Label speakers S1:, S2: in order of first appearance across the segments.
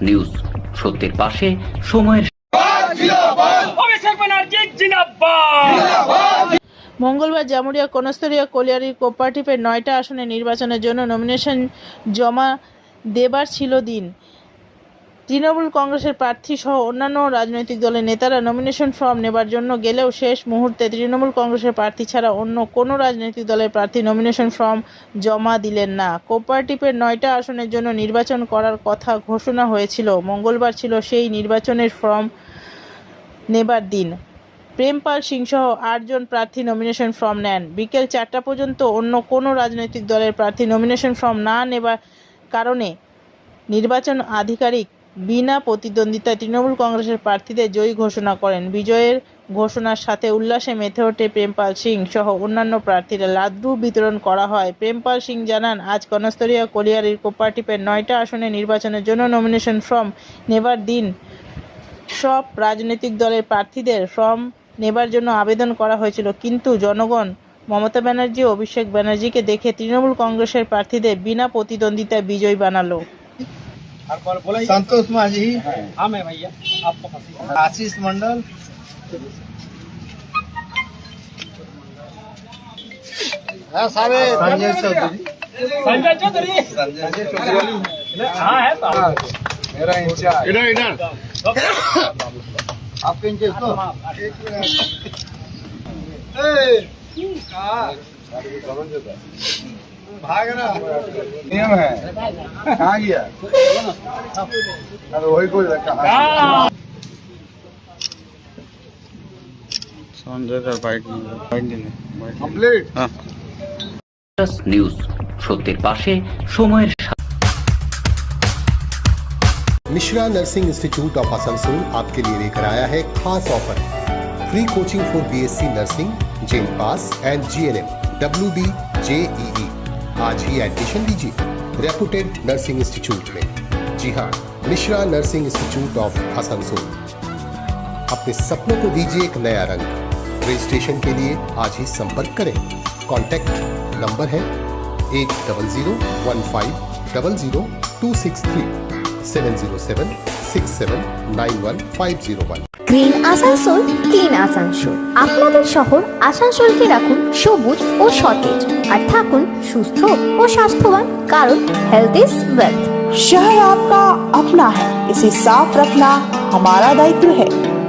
S1: News সত্যের পাশে সময়ের
S2: মঙ্গলবার জামুরিয়া কনস্তরিয়া কলিয়ারির কোপারটিভের নয়টা আসনে নির্বাচনের জন্য নমিনেশন জমা দেবার ছিল দিন। তৃণমূল কংগ্রেসের প্রার্থী সহ অন্যান্য রাজনৈতিক দলের নেতারা নমিনেশন ফর্ম নেবার জন্য গেলেও শেষ মুহূর্তে তৃণমূল কংগ্রেসের প্রার্থী ছাড়া অন্য কোনো রাজনৈতিক দলের প্রার্থী নমিনেশন ফর্ম জমা দিলেন না। কোপারেটিভের নয়টা আসনের জন্য নির্বাচন করার কথা ঘোষণা হয়েছিল। মঙ্গলবার ছিল সেই নির্বাচনের ফর্ম নেবার দিন। প্রেমপাল সিং সহ আটজন প্রার্থী নমিনেশন ফর্ম নেন। বিকেল চারটা পর্যন্ত অন্য কোনো রাজনৈতিক দলের প্রার্থী নমিনেশন ফর্ম না নেবার কারণে নির্বাচন আধিকারিক বিনা প্রতিদ্বন্দ্বিতায় তৃণমূল কংগ্রেসের প্রার্থীদের জয়ী ঘোষণা করেন। বিজয়ের ঘোষণার সাথে উল্লাসে মেতে ওঠে প্রেমপাল সিং সহ অন্যান্য প্রার্থীরা। লাড্ডু বিতরণ করা হয়। প্রেমপাল সিং জানান, আজ কনস্তরিয়া কলিয়ারির কোপারেটিভের নয়টা আসনে নির্বাচনের জন্য নমিনেশন ফর্ম নেবার দিন। সব রাজনৈতিক দলের প্রার্থীদের ফর্ম নেবার জন্য আবেদন করা হয়েছিল। কিন্তু জনগণ, মমতা ব্যানার্জি ও অভিষেক ব্যানার্জিকে দেখে তৃণমূল কংগ্রেসের প্রার্থীদের বিনা প্রতিদ্বন্দ্বিতায় বিজয়ী বানালো।
S3: संतोष माझी
S4: हाँ। मैं भैया आपको फंसी
S3: आशीष मंडल। संजय चौधरी।
S4: संजय चौधरी।
S3: संजय चौधरी।
S4: हाँ है तो
S3: मेरा इंचार्ज। इधर इधर। आपके इंचार्ज तो। भाग ना नियम है कहाँ गया अरे वही कोई कहा
S4: हाँ
S5: সঞ্জয় তার বাইক বাইক দিলে
S3: कंप्लीट
S1: নিউজ সত্যের পাশে সময়ের
S6: Mishra nursing institute of Asansol आपके लिए लेकर आया है खास offer free coaching for BSc nursing gen pass and GNM W D JEE आज ही एडमिशन लीजिए रेपुटेड नर्सिंग इंस्टीट्यूट में। जी हाँ Mishra nursing institute of Asansol. अपने सपनों को दीजिए एक नया रंग। रजिस्ट्रेशन के लिए आज ही संपर्क करें। कॉन्टैक्ट नंबर है eight double zero one five double zero two six three seven zero seven six seven nine one five zero one.
S7: Green Asansol clean Asansol আপনাদের শহর আসানসোলকে রাখুন সবুজ ও সতেজ আর থাকুন সুস্থ ও স্বাস্থ্যবান কারণ হেলথ ইজ ওয়েলথ
S8: शहर आपका अपना है इसे साफ रखना हमारा दायित्व है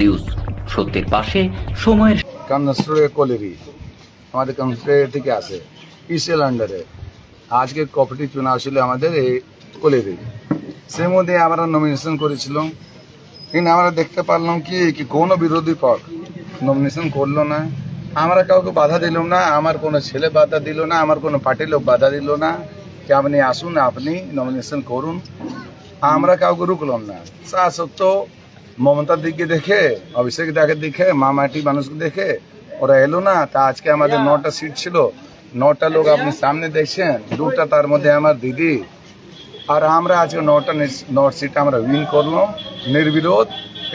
S1: News সত্যের পাশে সময়ের
S3: কনস্ট্রে কোলেরি। আমাদের কনস্ট্রে থেকে আসে পিসিএল আন্ডারে আজকে কপারেটিভ চুনাव ছিল আমাদের এই কোলেরি। সে মধ্যে আমরা নমিনেশন করেছিলাম। কিন্তু আমরা দেখতে পারলাম কি কি কোনো বিরোধী পক্ষ নমিনেশন করল না। আমরা কাউকে বাধা দিলাম না, আমার কোনো ছেলে বাধা দিল না, আমার কোনো পার্টির লোক বাধা দিল না। কি আপনি আসুন, আপনি নমিনেশন করুন। আমরা কাউকে রুকলাম না। তা সত্ত্বেও মমতার দিকে দেখে অভিষেক দাকে দেখে মা মাটি মানুষকে দেখে ওরা এলো না। তা আজকে আমাদের নটা সিট ছিল। নটা লোক আপনি সামনে দেখছেন দুটা তার মধ্যে আমার দিদি। আর আমরা আজকে নটা নট সিট আমরা উইন করলাম নির্বিরোধ।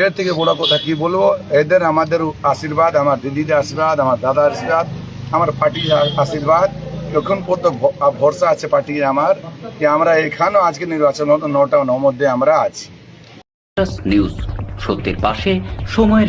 S3: এর থেকে বড় কথা কি বলব? এদের আমাদের আশীর্বাদ আমার দিদিদের আশীর্বাদ আমার দাদার আশীর্বাদ আমার পার্টির আশীর্বাদ। এখন কত ভরসা আছে পার্টি আমার যে আমরা এখানেও আজকে নির্বাচন হতো নটা নর মধ্যে আমরা আছি।
S1: নিউজ সত্যের পাশে সময়ের